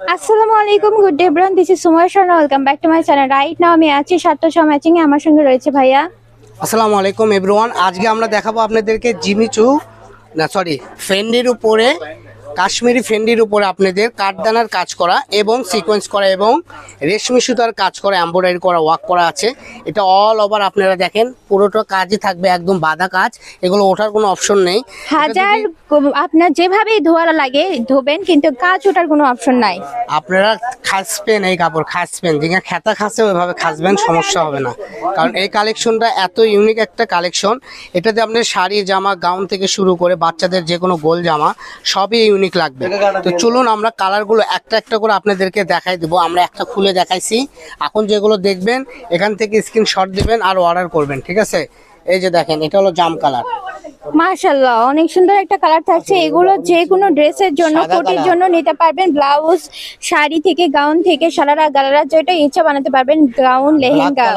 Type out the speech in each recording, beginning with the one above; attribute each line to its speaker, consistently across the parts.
Speaker 1: আসসালামু আলাইকুম good day bran this is Sumoy Sharma welcome back to my channel right now আমি আছি সাতটা ম্যাচিং এ। আমার সঙ্গে রয়েছে ভাইয়া।
Speaker 2: আসসালামু আলাইকুম এভরিওয়ান আজকে আমরা দেখাবো আপনাদেরকে জিমিচু, না সরি ফেন্ডির উপরে কাশ্মীরি ফেন্ডির উপরে আপনাদের কাঠদানার কাজ করা এবং সিকোয়েন্স করা এবং রেশমি সুতার কাজ করা এম্ব্রয়ডারি করা ওয়াক করা আছে। এটা অল ওভার আপনারা দেখেন পুরোটা কাজই থাকবে একদম বাঁধা কাজ এগুলো ওঠার কোনো অপশন নেই।
Speaker 1: হাজার আপনার যেভাবেই ধোয়া লাগে ধোবেন কিন্তু কাজ ওঠার কোনো অপশন নাই।
Speaker 2: আপনারা খাসবেন এই কাপড় খাসবেন। যেখানে খেতা খাসে ওইভাবে খাসবেন সমস্যা হবে না। কারণ এই কালেকশনটা এত ইউনিক একটা কালেকশন। এটাতে আপনার শাড়ি জামা গাউন থেকে শুরু করে বাচ্চাদের যে কোনো গোল জামা সবই ইউনিক লাগবে। তো চলুন আমরা কালারগুলো একটা একটা করে আপনাদেরকে দেখাই দেবো। আমরা একটা খুলে দেখাইছি। এখন যেগুলো দেখবেন এখান থেকে স্ক্রিনশট দেবেন আর অর্ডার করবেন ঠিক আছে? এই যে দেখেন এটা হলো জাম কালার।
Speaker 1: মাশাল্লাহ অনেক সুন্দর একটা কালার থাকছে। এগুলো যে কোনো ড্রেসের জন্য কোটির জন্য নিতে পারবেন। ব্লাউজ শাড়ি থেকে গাউন থেকে সারারা গালারা যেটা ইচ্ছা বানাতে পারবেন। গাউন লেহেঙ্গা।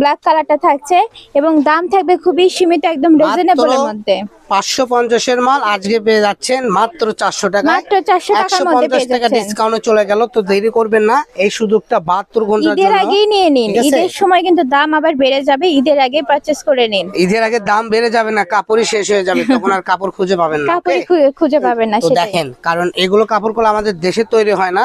Speaker 1: ব্ল্যাক কালারটা থাকছে এবং দাম থাকবে খুবই সীমিত একদম রিজনেবলের মধ্যে।
Speaker 2: পাঁচশো পঞ্চাশের মাল আজকে পেয়ে যাচ্ছেন মাত্র চারশো টাকা
Speaker 1: মাত্র 400 টাকার মধ্যে পেয়ে
Speaker 2: টাকা। ডিসকাউন্টে চলে গেল তো দেরি করবেন না। এই সুযোগটা ঘণ্টার
Speaker 1: ঈদের আগেই নিয়ে নিন। ঈদের সময় কিন্তু দাম আবার বেড়ে যাবে। ঈদের আগে পারচেস করে নিন।
Speaker 2: ঈদের আগে দাম বেড়ে যাবে না কাপড়ই শেষ হয়ে যাবে তখন আর কাপড় খুঁজে পাবেন না
Speaker 1: কাপড় খুঁজে পাবেন না
Speaker 2: দেখেন কারণ এগুলো কাপড়গুলো আমাদের দেশে তৈরি হয় না।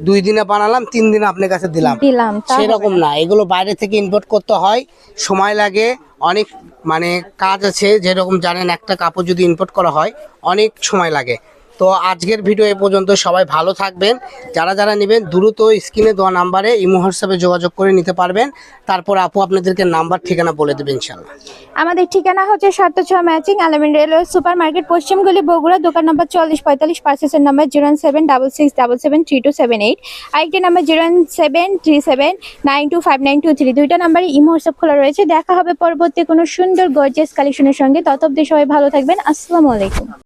Speaker 2: দুই দিনে বানালাম তিন দিনে আপনার কাছে দিলাম।
Speaker 1: দিলাম
Speaker 2: সেরকম না এগুলো বাইরে থেকে ইম্পোর্ট করতে হয় সময় লাগে অনেক মানে কাজ আছে যেরকম জানেন একটা কাপড় যদি ইম্পোর্ট করা হয় অনেক সময় লাগে। তো আজকের ভিডিও এ পর্যন্ত সবাই ভালো থাকবেন। যারা যারা নেবেন, দ্রুত স্ক্রিনে দেওয়া নাম্বারে ইমো হোয়াটসঅ্যাপে যোগাযোগ করে নিতে পারবেন। তারপর আপু আপনাদেরকে নাম্বার ঠিকানা বলে দেবেন ইনশাল্লাহ
Speaker 1: আমাদের ঠিকানা হচ্ছে সাত ছ matching, Alamin railway super market পশ্চিমগুলি, Bogura, দোকান নম্বর চল্লিশ, পঁয়তাল্লিশ পার্সেসের number zero seven double six double seven three two seven eight আরেকটি number zero seven three seven nine two five nine two three দুইটা নাম্বারে ইমো হোয়াটসঅ্যাপ খোলা রয়েছে। দেখা হবে পরবর্তী কোনো সুন্দর গর্জেস কালেকশনের সঙ্গে। তত অব্দি সবাই ভালো থাকবেন। আসসালামু আলাইকুম।